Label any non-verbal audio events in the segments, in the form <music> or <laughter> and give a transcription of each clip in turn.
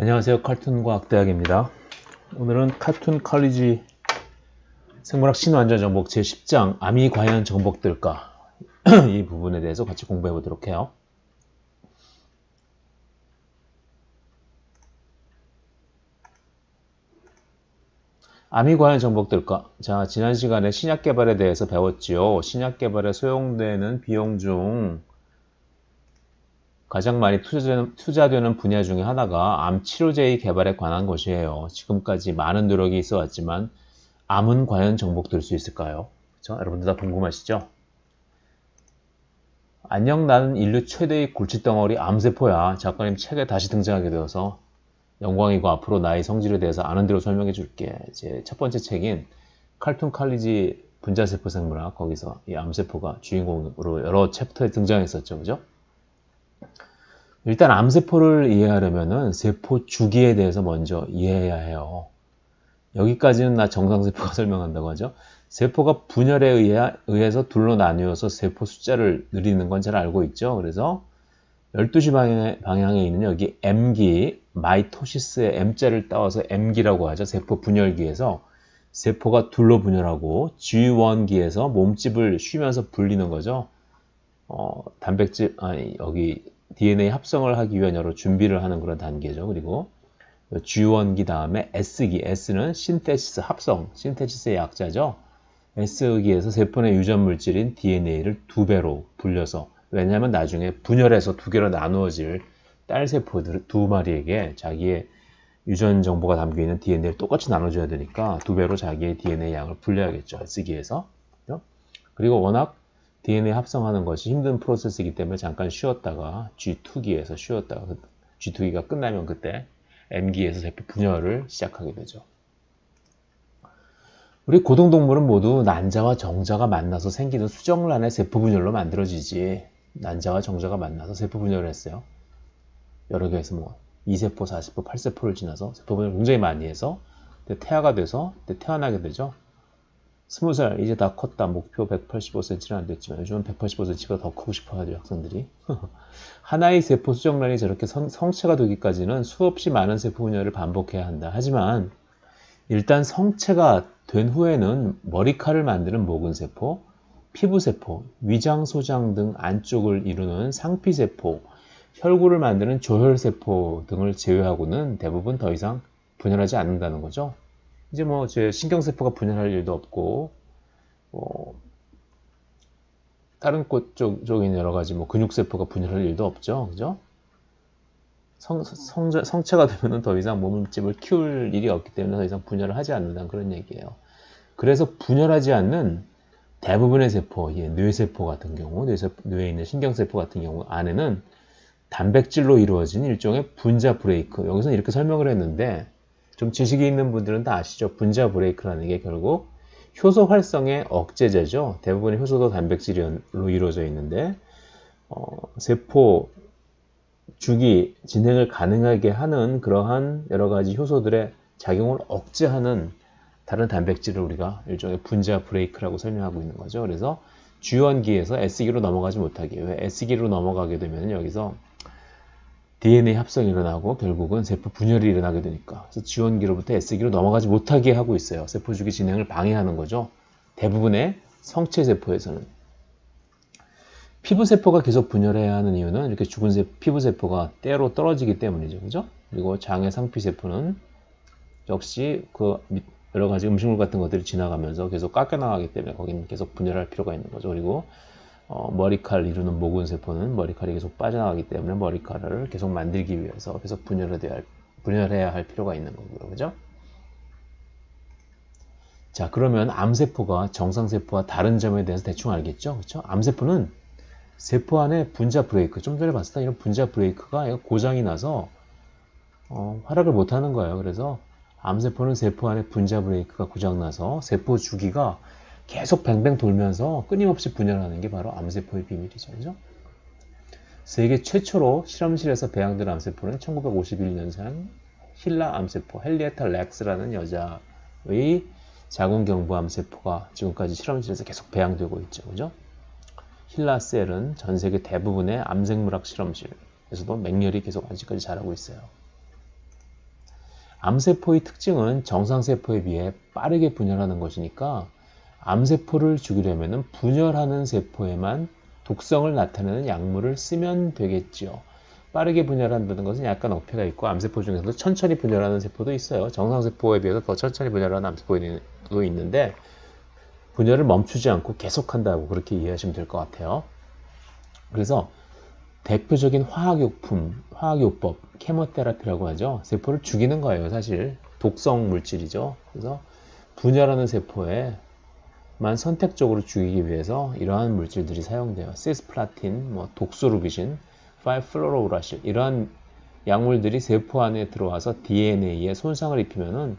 안녕하세요. 칼툰과학대학입니다. 오늘은 칼툰 컬리지 생물학 신완전 정복 제10장 암이 과연 정복될까 <clears throat> 이 부분에 대해서 같이 공부해 보도록 해요. 암이 과연 정복될까? 자, 지난 시간에 신약 개발에 대해서 배웠지요. 신약 개발에 소용되는 비용 중 가장 많이 투자되는, 투자되는 분야 중에 하나가 암 치료제의 개발에 관한 것이에요. 지금까지 많은 노력이 있어 왔지만 암은 과연 정복될 수 있을까요? 그렇죠? 여러분들 다 궁금하시죠? 안녕 나는 인류 최대의 골칫덩어리 암세포야. 작가님 책에 다시 등장하게 되어서 영광이고 앞으로 나의 성질에 대해서 아는 대로 설명해 줄게. 제 첫 번째 책인 칼툰 칼리지 분자세포 생물학 거기서 이 암세포가 주인공으로 여러 챕터에 등장했었죠. 그죠? 일단 암세포를 이해하려면 세포 주기에 대해서 먼저 이해해야 해요. 여기까지는 나 정상세포가 <laughs> 설명한다고 하죠. 세포가 분열에 의해, 의해 서 둘로 나뉘어서 세포 숫자를 늘리는 건 잘 알고 있죠. 그래서 12시 방향에, 방향에 있는 여기 M기, 마이토시스의 M자를 따와서 M기라고 하죠. 세포 분열기에서 세포가 둘로 분열하고 G1기에서 몸집을 쉬면서 불리는 거죠. 어, 단백질, 아니, 여기 DNA 합성을 하기 위한 여러 준비를 하는 그런 단계죠. 그리고 G1기 다음에 S기, S는 신테시스 합성, 신테시스의 약자죠. S기에서 세포 내 유전 물질인 DNA를 두 배로 불려서 왜냐하면 나중에 분열해서 두 개로 나누어질 딸 세포들 두 마리에게 자기의 유전 정보가 담겨 있는 DNA를 똑같이 나눠줘야 되니까 두 배로 자기의 DNA 양을 불려야겠죠. S기에서. 그리고 워낙 DNA 합성하는 것이 힘든 프로세스이기 때문에 잠깐 쉬었다가 G2기에서 쉬었다가 G2기가 끝나면 그때 M기에서 세포 분열을 시작하게 되죠. 우리 고등동물은 모두 난자와 정자가 만나서 생기는 수정란의 세포 분열로 만들어지지 난자와 정자가 만나서 세포 분열을 했어요. 여러 개에서 뭐 2세포, 4세포, 8세포를 지나서 세포 분열을 굉장히 많이 해서 태아가 돼서 태어나게 되죠. 20살 이제 다 컸다. 목표 185cm는 안 됐지만 요즘은 185cm가 더 크고 싶어 하죠 학생들이. <laughs> 하나의 세포 수정란이 저렇게 성, 성체가 되기까지는 수없이 많은 세포 분열을 반복해야 한다. 하지만 일단 성체가 된 후에는 머리카락을 만드는 모근세포, 피부세포, 위장소장 등 안쪽을 이루는 상피세포, 혈구를 만드는 조혈세포 등을 제외하고는 대부분 더 이상 분열하지 않는다는 거죠. 이제 뭐 제 신경세포가 분열할 일도 없고 뭐 다른 꽃 쪽, 쪽인 여러 가지 뭐 근육세포가 분열할 일도 없죠. 그죠? 성, 성, 성체가 되면 더 이상 몸집을 키울 일이 없기 때문에 더 이상 분열을 하지 않는다는 그런 얘기예요. 그래서 분열하지 않는 대부분의 세포, 예, 뇌세포 같은 경우, 뇌세, 뇌에 있는 신경세포 같은 경우 안에는 단백질로 이루어진 일종의 분자 브레이크. 여기서 이렇게 설명을 했는데 좀 지식이 있는 분들은 다 아시죠? 분자 브레이크라는 게 결국 효소 활성의 억제제죠. 대부분의 효소도 단백질로 이루어져 있는데 어, 세포 주기 진행을 가능하게 하는 그러한 여러 가지 효소들의 작용을 억제하는 다른 단백질을 우리가 일종의 분자 브레이크라고 설명하고 있는 거죠. 그래서 주원기에서 S기로 넘어가지 못하게 왜 S기로 넘어가게 되면 여기서 DNA 합성이 일어나고 결국은 세포 분열이 일어나게 되니까 그래서 지원기로부터 S기로 넘어가지 못하게 하고 있어요. 세포 주기 진행을 방해하는 거죠. 대부분의 성체 세포에서는 피부 세포가 계속 분열해야 하는 이유는 이렇게 죽은 세, 피부 세포가 때로 떨어지기 때문이죠. 그죠? 그리고 장의 상피 세포는 역시 그 여러 가지 음식물 같은 것들이 지나가면서 계속 깎여 나가기 때문에 거기는 계속 분열할 필요가 있는 거죠. 그리고 어, 머리칼 이루는 모근 세포는 머리칼이 계속 빠져나가기 때문에 머리칼을 계속 만들기 위해서 계속 분열해야 할, 분열해야 할 필요가 있는 거고요. 그죠? 자, 그러면 암세포가 정상세포와 다른 점에 대해서 대충 알겠죠? 그렇죠? 암세포는 세포 안에 분자 브레이크, 좀 전에 봤을 때 이런 분자 브레이크가 고장이 나서 어, 활약을 못하는 거예요. 그래서 암세포는 세포 안에 분자 브레이크가 고장나서 세포 주기가 계속 뱅뱅 돌면서 끊임없이 분열하는 게 바로 암세포의 비밀이죠. 그죠? 세계 최초로 실험실에서 배양된 암세포는 1951년생 힐라 암세포, 헬리에타 렉스라는 여자의 자궁경부 암세포가 지금까지 실험실에서 계속 배양되고 있죠. 그죠? 힐라 셀은 전 세계 대부분의 암생물학 실험실에서도 맹렬히 계속 아직까지 자라고 있어요. 암세포의 특징은 정상세포에 비해 빠르게 분열하는 것이니까 암세포를 죽이려면 분열하는 세포에만 독성을 나타내는 약물을 쓰면 되겠지요. 빠르게 분열한다는 것은 약간 어폐가 있고 암세포 중에서도 천천히 분열하는 세포도 있어요. 정상세포에 비해서 더 천천히 분열하는 암세포도 있는데 분열을 멈추지 않고 계속한다고 그렇게 이해하시면 될 것 같아요. 그래서 대표적인 화학용품, 화학요법, 케모테라피라고 하죠. 세포를 죽이는 거예요, 사실. 독성 물질이죠. 그래서 분열하는 세포에 만 선택적으로 죽이기 위해서 이러한 물질들이 사용돼요. 시스플라틴, 뭐 독소루비신, 5플로로우라실 이러한 약물들이 세포 안에 들어와서 DNA에 손상을 입히면은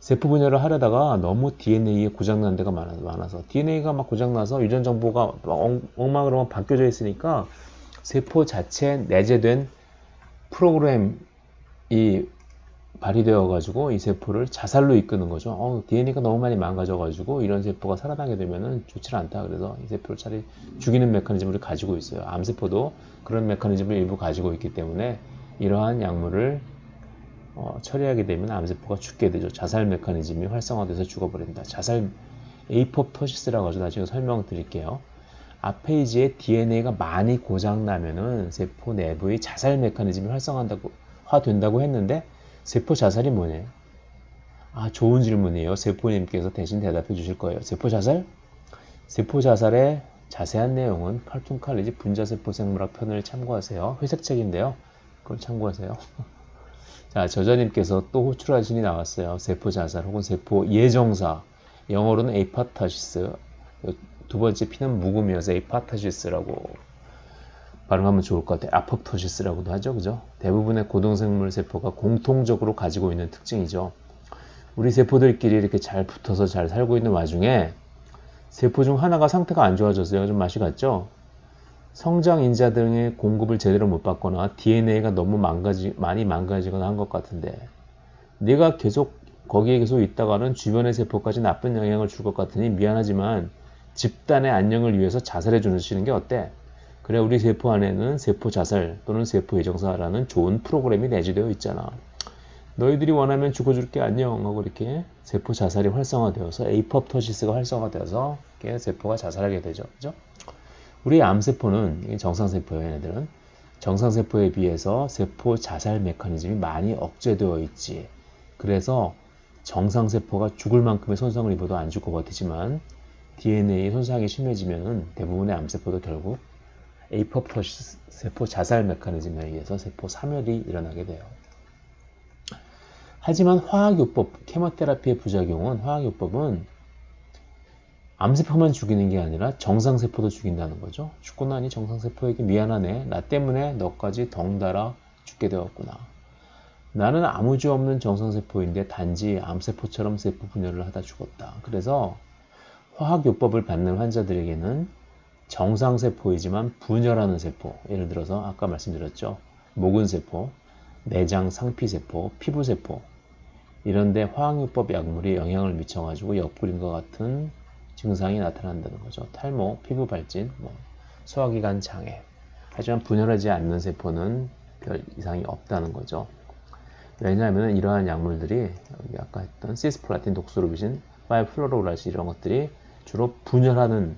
세포 분열을 하려다가 너무 DNA에 고장난 데가 많아서 DNA가 막 고장나서 유전 정보가 막 엉망으로 바뀌어져 있으니까 세포 자체에 내재된 프로그램이 발휘되어 가지고 이 세포를 자살로 이끄는 거죠. 어, DNA가 너무 많이 망가져 가지고 이런 세포가 살아나게 되면은 좋지 않다. 그래서 이 세포를 차라리 죽이는 메커니즘을 가지고 있어요. 암세포도 그런 메커니즘을 일부 가지고 있기 때문에 이러한 약물을 어, 처리하게 되면 암세포가 죽게 되죠. 자살 메커니즘이 활성화돼서 죽어버린다. 자살 에이포토시스라고 하죠. 나중에 설명드릴게요. 앞페이지에 DNA가 많이 고장나면은 세포 내부의 자살 메커니즘이 활성화된다고 화된다고 했는데 세포 자살이 뭐냐? 아, 좋은 질문이에요. 세포님께서 대신 대답해 주실 거예요. 세포 자살? 세포 자살의 자세한 내용은 칼툰 칼리지 분자세포 생물학 편을 참고하세요. 회색 책인데요. 그걸 참고하세요. <laughs> 자, 저자님께서 또 호출하신이 나왔어요. 세포 자살 혹은 세포 예정사. 영어로는 에이파타시스. 두 번째 P는 묵음이어서 에이파타시스라고 발음하면 좋을 것 같아요. 아포토시스라고도 하죠. 그죠? 대부분의 고동생물 세포가 공통적으로 가지고 있는 특징이죠. 우리 세포들끼리 이렇게 잘 붙어서 잘 살고 있는 와중에 세포 중 하나가 상태가 안 좋아졌어요. 좀 맛이 갔죠? 성장 인자 등의 공급을 제대로 못 받거나 DNA가 너무 망가지, 많이 망가지거나 한 것 같은데 내가 계속 거기에 계속 있다가는 주변의 세포까지 나쁜 영향을 줄 것 같으니 미안하지만 집단의 안녕을 위해서 자살해 주시는 게 어때? 그래 우리 세포 안에는 세포 자살 또는 세포 예정사라는 좋은 프로그램이 내재되어 있잖아. 너희들이 원하면 죽어줄게 안녕 하고 이렇게 세포 자살이 활성화되어서 에이퍼토시스가 활성화되어서 세포가 자살하게 되죠. 그죠? 우리 암세포는 정상세포예요. 얘네들은 정상세포에 비해서 세포 자살 메커니즘이 많이 억제되어 있지. 그래서 정상세포가 죽을 만큼의 손상을 입어도 안 죽고 버티지만 DNA 손상이 심해지면 대부분의 암세포도 결국 에이퍼토시스 세포 자살 메커니즘에 의해서 세포 사멸이 일어나게 돼요. 하지만 화학요법, 케모테라피의 부작용은 화학요법은 암세포만 죽이는 게 아니라 정상세포도 죽인다는 거죠. 죽고 나니 정상세포에게 미안하네. 나 때문에 너까지 덩달아 죽게 되었구나. 나는 아무 죄 없는 정상세포인데 단지 암세포처럼 세포 분열을 하다 죽었다. 그래서 화학요법을 받는 환자들에게는 정상세포이지만 분열하는 세포, 예를 들어서 아까 말씀드렸죠. 모근세포, 내장 상피세포, 피부세포 이런데 화학요법 약물이 영향을 미쳐가지고 옆구림과 같은 증상이 나타난다는 거죠. 탈모, 피부 발진, 뭐 소화기관 장애. 하지만 분열하지 않는 세포는 별 이상이 없다는 거죠. 왜냐하면 이러한 약물들이 아까 했던 시스플라틴, 독소르비신, 파이플로로라시 이런 것들이 주로 분열하는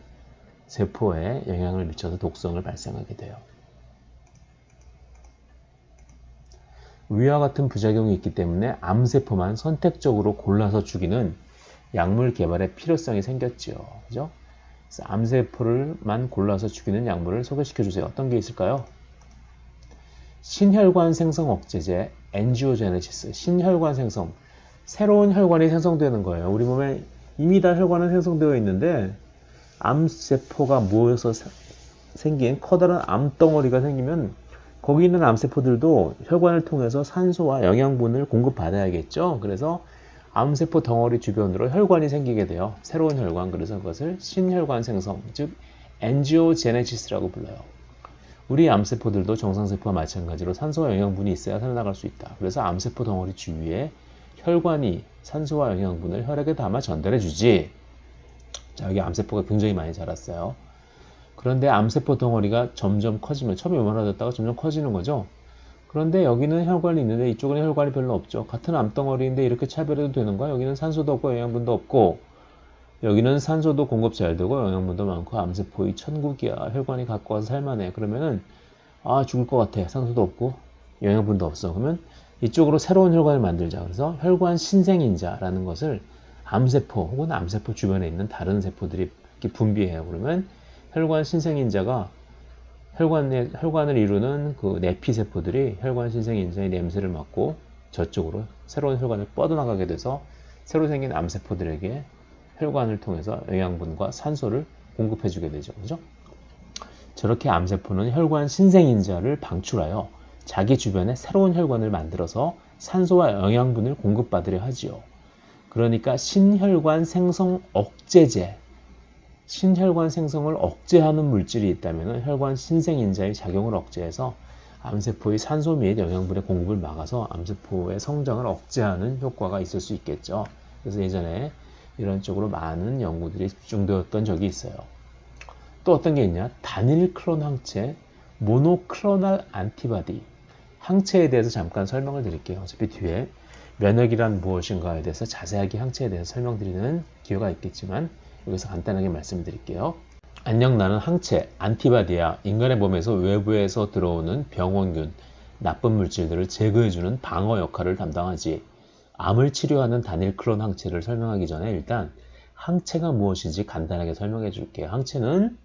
세포에 영향을 미쳐서 독성을 발생하게 돼요. 위와 같은 부작용이 있기 때문에 암세포만 선택적으로 골라서 죽이는 약물 개발의 필요성이 생겼지요. 그죠? 암세포를만 골라서 죽이는 약물을 소개시켜 주세요. 어떤 게 있을까요? 신혈관 생성 억제제, 엔지오제네시스, 신혈관 생성. 새로운 혈관이 생성되는 거예요. 우리 몸에 이미 다 혈관은 생성되어 있는데 암세포가 모여서 생긴 커다란 암덩어리가 생기면 거기 있는 암세포들도 혈관을 통해서 산소와 영양분을 공급받아야겠죠. 그래서 암세포 덩어리 주변으로 혈관이 생기게 돼요. 새로운 혈관. 그래서 그것을 신혈관 생성, 즉 엔지오제네시스라고 불러요. 우리 암세포들도 정상세포와 마찬가지로 산소와 영양분이 있어야 살아나갈 수 있다. 그래서 암세포 덩어리 주위에 혈관이 산소와 영양분을 혈액에 담아 전달해 주지. 자, 여기 암세포가 굉장히 많이 자랐어요. 그런데 암세포 덩어리가 점점 커지면 처음에 요만해졌다가 점점 커지는 거죠. 그런데 여기는 혈관이 있는데 이쪽은 혈관이 별로 없죠. 같은 암덩어리인데 이렇게 차별해도 되는가? 여기는 산소도 없고 영양분도 없고 여기는 산소도 공급 잘 되고 영양분도 많고 암세포의 천국이야. 혈관이 갖고 와서 살만해. 그러면은 아 죽을 것 같아. 산소도 없고 영양분도 없어. 그러면 이쪽으로 새로운 혈관을 만들자. 그래서 혈관 신생인자라는 것을 암세포 혹은 암세포 주변에 있는 다른 세포들이 분비해요. 그러면 혈관 신생인자가 혈관의, 혈관을 이루는 그 내피세포들이 혈관 신생인자의 냄새를 맡고 저쪽으로 새로운 혈관을 뻗어나가게 돼서 새로 생긴 암세포들에게 혈관을 통해서 영양분과 산소를 공급해주게 되죠. 그죠? 저렇게 암세포는 혈관 신생인자를 방출하여 자기 주변에 새로운 혈관을 만들어서 산소와 영양분을 공급받으려 하지요. 그러니까 신혈관 생성 억제제, 신혈관 생성을 억제하는 물질이 있다면 혈관 신생인자의 작용을 억제해서 암세포의 산소 및 영양분의 공급을 막아서 암세포의 성장을 억제하는 효과가 있을 수 있겠죠. 그래서 예전에 이런 쪽으로 많은 연구들이 집중되었던 적이 있어요. 또 어떤 게 있냐? 단일 클론 항체, 모노클로날 안티바디. 항체에 대해서 잠깐 설명을 드릴게요. 어차피 뒤에 면역이란 무엇인가에 대해서 자세하게 항체에 대해서 설명드리는 기회가 있겠지만 여기서 간단하게 말씀드릴게요. 안녕 나는 항체, 안티바디야. 인간의 몸에서 외부에서 들어오는 병원균, 나쁜 물질들을 제거해주는 방어 역할을 담당하지. 암을 치료하는 단일 클론 항체를 설명하기 전에 일단 항체가 무엇인지 간단하게 설명해 줄게요. 항체는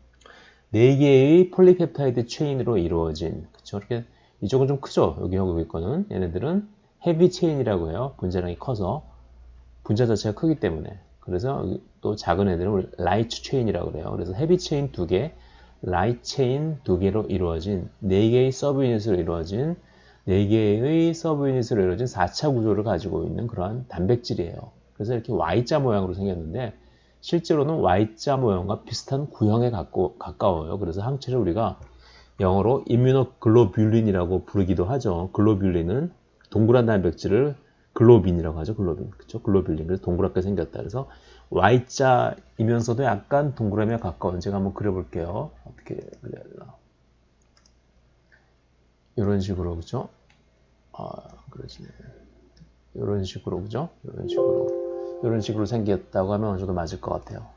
4개의 폴리펩타이드 체인으로 이루어진 그쵸? 이렇게 이쪽은 좀 크죠? 여기 여기 거는 얘네들은 헤비 체인이라고 해요. 분자량이 커서 분자 자체가 크기 때문에 그래서 또 작은 애들은 라이트 체인이라고 그래요. 그래서 헤비 체인 두 개, 라이트 체인 두 개로 이루어진 네 개의 서브 유닛으로 이루어진 4개의 서브 유닛으로 이루어진 4차 구조를 가지고 있는 그러한 단백질이에요. 그래서 이렇게 Y자 모양으로 생겼는데 실제로는 Y자 모양과 비슷한 구형에 가까워요. 그래서 항체를 우리가 영어로 이뮤노글로뷸린이라고 부르기도 하죠. 글로뷸린은 동그란 단백질을 글로빈이라고 하죠. 글로빈. 그쵸? 글로뷸린. 그래서 동그랗게 생겼다. 그래서 Y자이면서도 약간 동그라미에 가까운 제가 한번 그려볼게요. 어떻게 그려야 되나. 이런 식으로 그죠? 아 그러시네. 이런 식으로 그죠? 이런 식으로 이런 식으로 생겼다고 하면 어느 정도 맞을 것 같아요.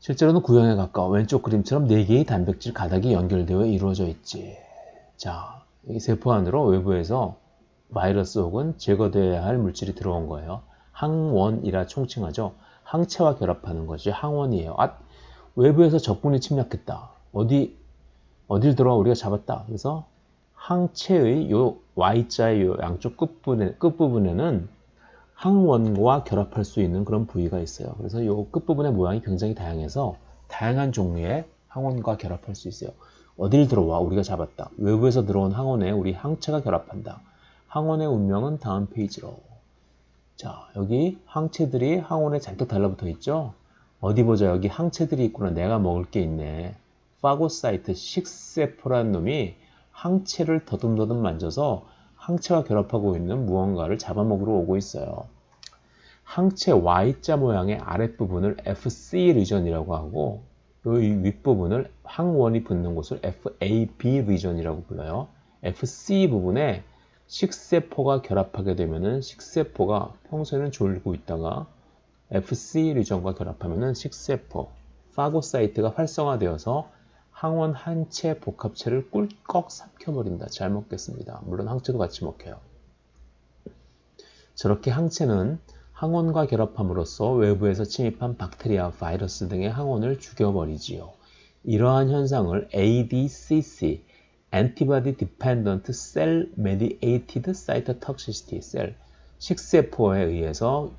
실제로는 구형에 가까워 왼쪽 그림처럼 4개의 단백질 가닥이 연결되어 이루어져 있지. 자, 이 세포 안으로 외부에서 바이러스 혹은 제거되어야 할 물질이 들어온 거예요. 항원이라 총칭하죠. 항체와 결합하는 것이 항원이에요. 아, 외부에서 적군이 침략했다. 어디 어딜 들어와 우리가 잡았다. 그래서 항체의 요 Y자의 요 양쪽 끝부분에, 끝부분에는 항원과 결합할 수 있는 그런 부위가 있어요. 그래서 요 끝부분의 모양이 굉장히 다양해서 다양한 종류의 항원과 결합할 수 있어요. 어딜 들어와 우리가 잡았다. 외부에서 들어온 항원에 우리 항체가 결합한다. 항원의 운명은 다음 페이지로. 자, 여기 항체들이 항원에 잔뜩 달라붙어 있죠? 어디 보자. 여기 항체들이 있구나. 내가 먹을 게 있네. 파고사이트 식세포라는 놈이 항체를 더듬더듬 만져서 항체와 결합하고 있는 무언가를 잡아먹으러 오고 있어요. 항체 Y자 모양의 아랫부분을 FC 리전이라고 하고 이 윗부분을 항원이 붙는 곳을 FAB 리전이라고 불러요. FC 부분에 식세포가 결합하게 되면 식세포가 평소에는 졸고 있다가 FC 리전과 결합하면 식세포, 파고사이트가 활성화되어서 항원 한 채 복합체를 꿀꺽 삭혀버린다. 잘 먹겠습니다. 물론 항체도 같이 먹혀요. 저렇게 항체는 항원과 결합함으로써 외부에서 침입한 박테리아, 바이러스 등의 항원을 죽여버리지요. 이러한 현상을 ADCC, Antibody Dependent Cell Mediated Cytotoxicity Cell, 식세포에 의해서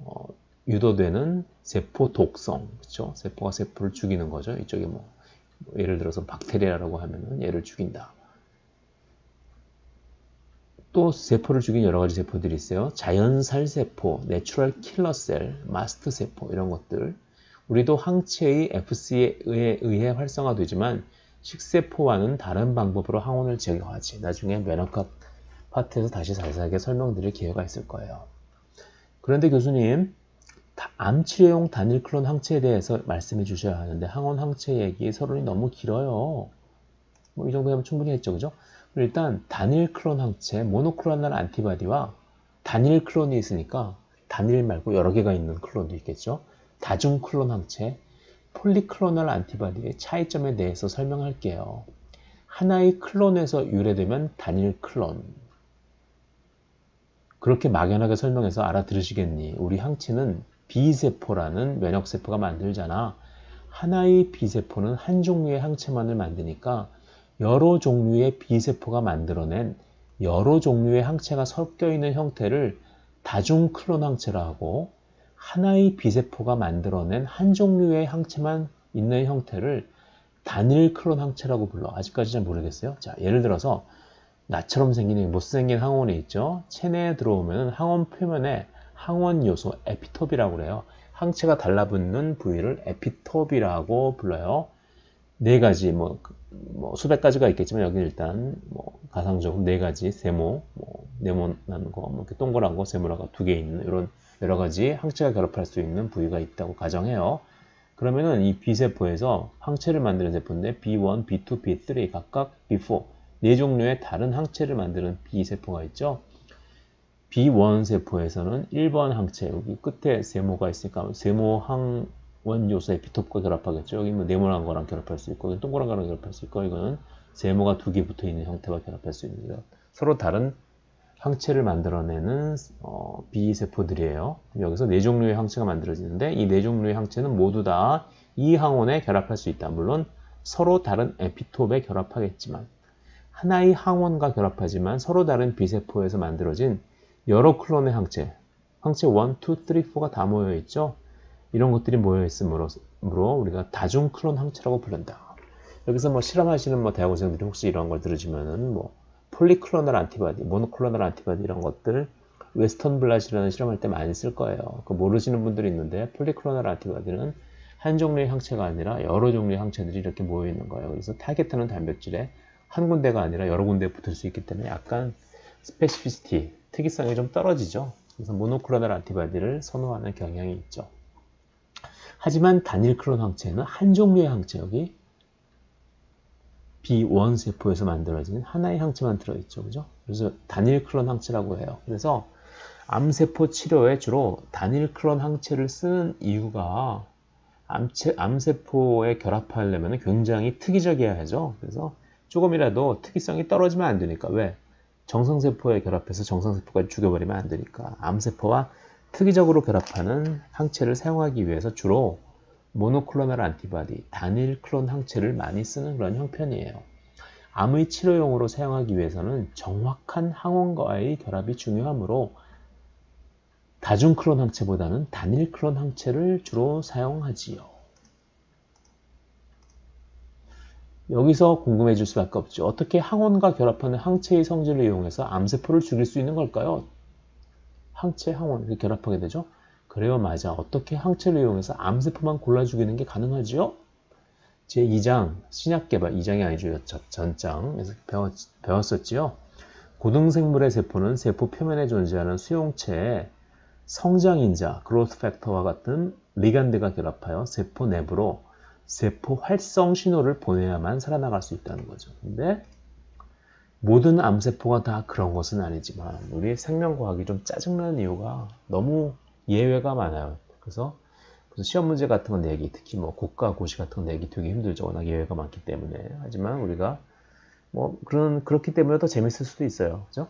어, 유도되는 세포 독성, 그렇죠? 세포가 세포를 죽이는 거죠. 이쪽에 뭐 예를 들어서 박테리아라고 하면은 얘를 죽인다. 또 세포를 죽인 여러 가지 세포들이 있어요. 자연살 세포, 내추럴 킬러 셀, 마스트 세포 이런 것들. 우리도 항체의 FC에 의해 활성화되지만 식세포와는 다른 방법으로 항원을 제거하지. 나중에 면역학 파트에서 다시 자세하게 설명드릴 기회가 있을 거예요. 그런데 교수님, 암 치료용 단일 클론 항체에 대해서 말씀해 주셔야 하는데 항원 항체 얘기 서론이 너무 길어요. 뭐 이 정도 하면 충분히 했죠. 그죠? 일단 단일 클론 항체, 모노클로널 안티바디와 단일 클론이 있으니까 단일 말고 여러 개가 있는 클론도 있겠죠. 다중 클론 항체, 폴리클로널 안티바디의 차이점에 대해서 설명할게요. 하나의 클론에서 유래되면 단일 클론. 그렇게 막연하게 설명해서 알아들으시겠니? 우리 항체는 B세포라는 면역세포가 만들잖아. 하나의 B세포는 한 종류의 항체만을 만드니까 여러 종류의 B세포가 만들어낸 여러 종류의 항체가 섞여 있는 형태를 다중 클론 항체라 하고 하나의 B세포가 만들어낸 한 종류의 항체만 있는 형태를 단일 클론 항체라고 불러. 아직까지 잘 모르겠어요. 자, 예를 들어서 나처럼 생긴 못생긴 항원이 있죠. 체내에 들어오면 항원 표면에 항원 요소 에피톱이라고 그래요. 항체가 달라붙는 부위를 에피톱이라고 불러요. 네 가지 뭐, 뭐 수백 가지가 있겠지만 여기 일단 뭐 가상적으로 네 가지 세모, 뭐 네모난 거, 뭐 이렇게 동그란 거, 세모라가 두 개 있는 이런 여러 가지 항체가 결합할 수 있는 부위가 있다고 가정해요. 그러면은 이 B세포에서 항체를 만드는 세포인데 B1, B2, B3 각각 B4 네 종류의 다른 항체를 만드는 B세포가 있죠. B1 세포에서는 1번 항체 여기 끝에 세모가 있으니까 세모 항 원 요소의 비톱과 결합하겠죠. 여기 뭐 네모난 거랑 결합할 수 있고 동그란 거랑 결합할 수 있고 이거는 세모가 두 개 붙어 있는 형태와 결합할 수 있는. 서로 다른 항체를 만들어내는 어, B세포들이에요. 여기서 네 종류의 항체가 만들어지는데 이 네 종류의 항체는 모두 다 이 항원에 결합할 수 있다. 물론 서로 다른 에피톱에 결합하겠지만 하나의 항원과 결합하지만 서로 다른 B세포에서 만들어진 여러 클론의 항체, 항체 1, 2, 3, 4가 다 모여 있죠. 이런 것들이 모여 있으므로 우리가 다중 클론 항체라고 부른다. 여기서 뭐 실험하시는 뭐 대학원생들이 혹시 이런 걸 들으시면은 뭐 폴리클로널 안티바디, 모노클로널 안티바디 이런 것들 웨스턴 블라시라는 실험할 때 많이 쓸 거예요. 그 모르시는 분들이 있는데 폴리클로널 안티바디는 한 종류의 항체가 아니라 여러 종류의 항체들이 이렇게 모여 있는 거예요. 그래서 타겟하는 단백질에 한 군데가 아니라 여러 군데에 붙을 수 있기 때문에 약간 스페시피시티, 특이성이 좀 떨어지죠. 그래서 모노클로널 안티바디를 선호하는 경향이 있죠. 하지만 단일 클론 항체는 한 종류의 항체, 여기 B1 세포에서 만들어진 하나의 항체만 들어있죠. 그죠? 그래서 단일 클론 항체라고 해요. 그래서 암세포 치료에 주로 단일 클론 항체를 쓰는 이유가 암체, 암세포에 결합하려면 굉장히 특이적이어야 하죠. 그래서 조금이라도 특이성이 떨어지면 안 되니까. 왜? 정상세포에 결합해서 정상세포까지 죽여버리면 안 되니까. 암세포와 특이적으로 결합하는 항체를 사용하기 위해서 주로 모노클로널 안티바디, 단일 클론 항체를 많이 쓰는 그런 형편이에요. 암의 치료용으로 사용하기 위해서는 정확한 항원과의 결합이 중요하므로 다중 클론 항체보다는 단일 클론 항체를 주로 사용하지요. 여기서 궁금해질 수밖에 없죠. 어떻게 항원과 결합하는 항체의 성질을 이용해서 암세포를 죽일 수 있는 걸까요? 항체, 항원 결합하게 되죠. 그래요, 맞아. 어떻게 항체를 이용해서 암세포만 골라 죽이는 게 가능하지요? 제 2장, 신약개발, 2장이 아니죠. 전장에서 배웠, 배웠었지요. 고등생물의 세포는 세포 표면에 존재하는 수용체에 성장인자, 그로스 팩터와 같은 리간드가 결합하여 세포 내부로 세포 활성 신호를 보내야만 살아나갈 수 있다는 거죠. 근데 모든 암세포가 다 그런 것은 아니지만 우리의 생명과학이 좀 짜증나는 이유가 너무 예외가 많아요. 그래서, 시험 문제 같은 거 내기, 특히 뭐 국가 고시 같은 거 내기 되게 힘들죠. 워낙 예외가 많기 때문에. 하지만 우리가 뭐 그런 그렇기 때문에 더 재밌을 수도 있어요. 그죠?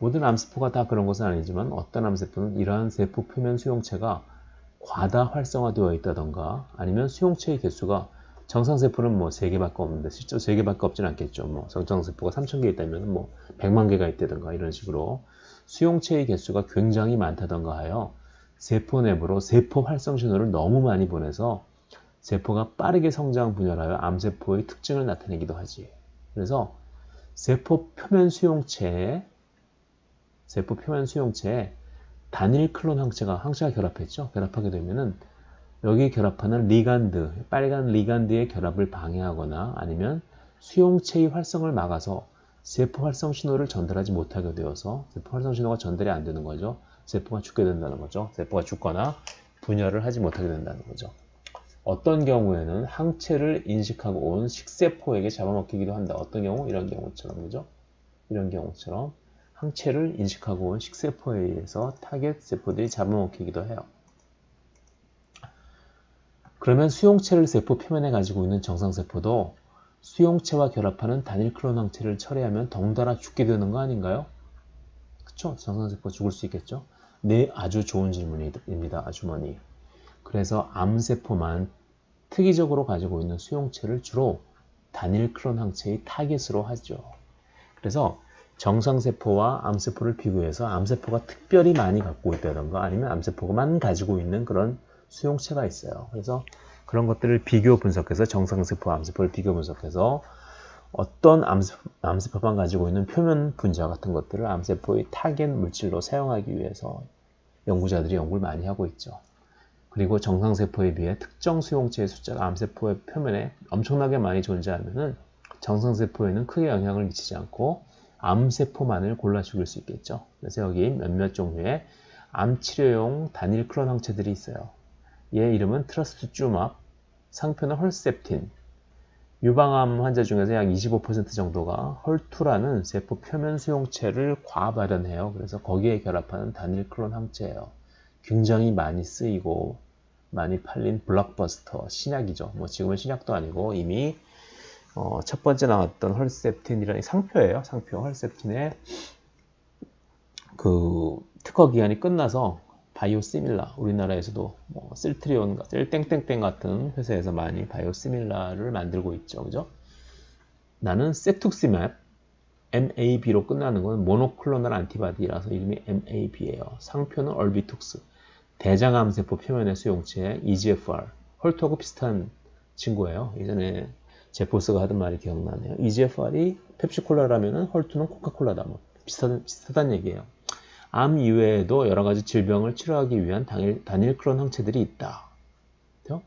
모든 암세포가 다 그런 것은 아니지만 어떤 암세포는 이러한 세포 표면 수용체가 과다 활성화되어 있다던가 아니면 수용체의 개수가 정상세포는 뭐 3개밖에 없는데 실제로 3개밖에 없진 않겠죠. 뭐 정상세포가 3,000개 있다면 뭐 100만 개가 있다던가 이런 식으로 수용체의 개수가 굉장히 많다던가 하여 세포 내부로 세포 활성 신호를 너무 많이 보내서 세포가 빠르게 성장 분열하여 암세포의 특징을 나타내기도 하지. 그래서 세포 표면 수용체에 세포 표면 수용체에 단일 클론 항체가 항체가 결합했죠. 결합하게 되면은 여기 결합하는 리간드, 빨간 리간드의 결합을 방해하거나 아니면 수용체의 활성을 막아서 세포 활성 신호를 전달하지 못하게 되어서 세포 활성 신호가 전달이 안 되는 거죠. 세포가 죽게 된다는 거죠. 세포가 죽거나 분열을 하지 못하게 된다는 거죠. 어떤 경우에는 항체를 인식하고 온 식세포에게 잡아먹히기도 한다. 어떤 경우? 이런 경우처럼 그죠? 이런 경우처럼 항체를 인식하고 온 식세포에 의해서 타겟 세포들이 잡아먹히기도 해요. 그러면 수용체를 세포 표면에 가지고 있는 정상세포도 수용체와 결합하는 단일 클론 항체를 처리하면 덩달아 죽게 되는 거 아닌가요? 그쵸? 정상세포 죽을 수 있겠죠? 네, 아주 좋은 질문입니다. 아주머니. 그래서 암세포만 특이적으로 가지고 있는 수용체를 주로 단일 클론 항체의 타겟으로 하죠. 그래서 정상세포와 암세포를 비교해서 암세포가 특별히 많이 갖고 있다던가 아니면 암세포만 가지고 있는 그런 수용체가 있어요. 그래서 그런 것들을 비교 분석해서 정상세포와 암세포를 비교 분석해서 어떤 암세포, 만 가지고 있는 표면 분자 같은 것들을 암세포의 타겟 물질로 사용하기 위해서 연구자들이 연구를 많이 하고 있죠. 그리고 정상세포에 비해 특정 수용체의 숫자가 암세포의 표면에 엄청나게 많이 존재하면 정상세포에는 크게 영향을 미치지 않고 암세포만을 골라 죽일 수 있겠죠. 그래서 여기 몇몇 종류의 암치료용 단일 클론 항체들이 있어요. 얘 이름은 트러스트쭈맙, 상표는 헐셉틴. 유방암 환자 중에서 약 25% 정도가 헐투라는 세포 표면 수용체를 과발현해요. 그래서 거기에 결합하는 단일 클론 항체예요. 굉장히 많이 쓰이고 많이 팔린 블록버스터 신약이죠. 뭐 지금은 신약도 아니고 이미 어, 첫 번째 나왔던 헐셉틴이라는 상표예요. 상표 헐셉틴의 그 특허 기한이 끝나서 바이오시밀라 우리나라에서도 뭐 실트리온, 셀땡땡땡 같은 회사에서 많이 바이오시밀라를 만들고 있죠. 그죠? 나는 세툭시맵 MAB로 끝나는 건 모노클로널 안티바디라서 이름이 MAB예요. 상표는 얼비툭스. 대장암세포 표면의 수용체 EGFR. 헐트하고 비슷한 친구예요. 예전에 제포스가 하던 말이 기억나네요. EGFR이 펩시콜라라면 헐트는 코카콜라다. 뭐 비슷한, 비슷한 얘기예요. 암 이외에도 여러 가지 질병을 치료하기 위한 단일, 단일 클론 항체들이 있다. 그렇죠?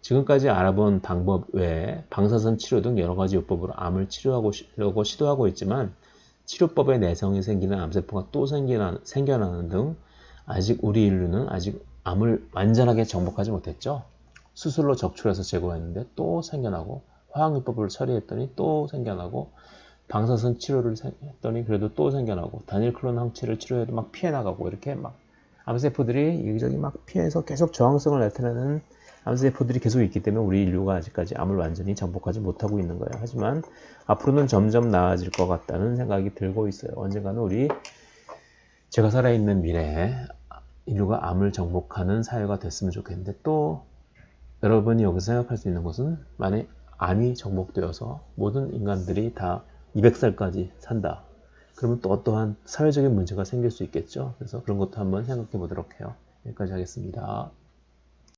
지금까지 알아본 방법 외에 방사선 치료 등 여러 가지 요법으로 암을 치료하고 시도하고 있지만 치료법에 내성이 생기는 암세포가 또 생겨나, 생겨나는 등 아직 우리 인류는 아직 암을 완전하게 정복하지 못했죠. 수술로 적출해서 제거했는데 또 생겨나고 화학요법을 처리했더니 또 생겨나고 방사선 치료를 했더니 그래도 또 생겨나고 단일 클론 항체를 치료해도 막 피해 나가고 이렇게 막 암세포들이 여기저기 막 피해서 계속 저항성을 나타내는 암세포들이 계속 있기 때문에 우리 인류가 아직까지 암을 완전히 정복하지 못하고 있는 거예요. 하지만 앞으로는 점점 나아질 것 같다는 생각이 들고 있어요. 언젠가는 우리 제가 살아있는 미래에 인류가 암을 정복하는 사회가 됐으면 좋겠는데 또 여러분이 여기서 생각할 수 있는 것은 만약 암이 정복되어서 모든 인간들이 다 200살까지 산다. 그러면 또 어떠한 사회적인 문제가 생길 수 있겠죠. 그래서 그런 것도 한번 생각해 보도록 해요. 여기까지 하겠습니다.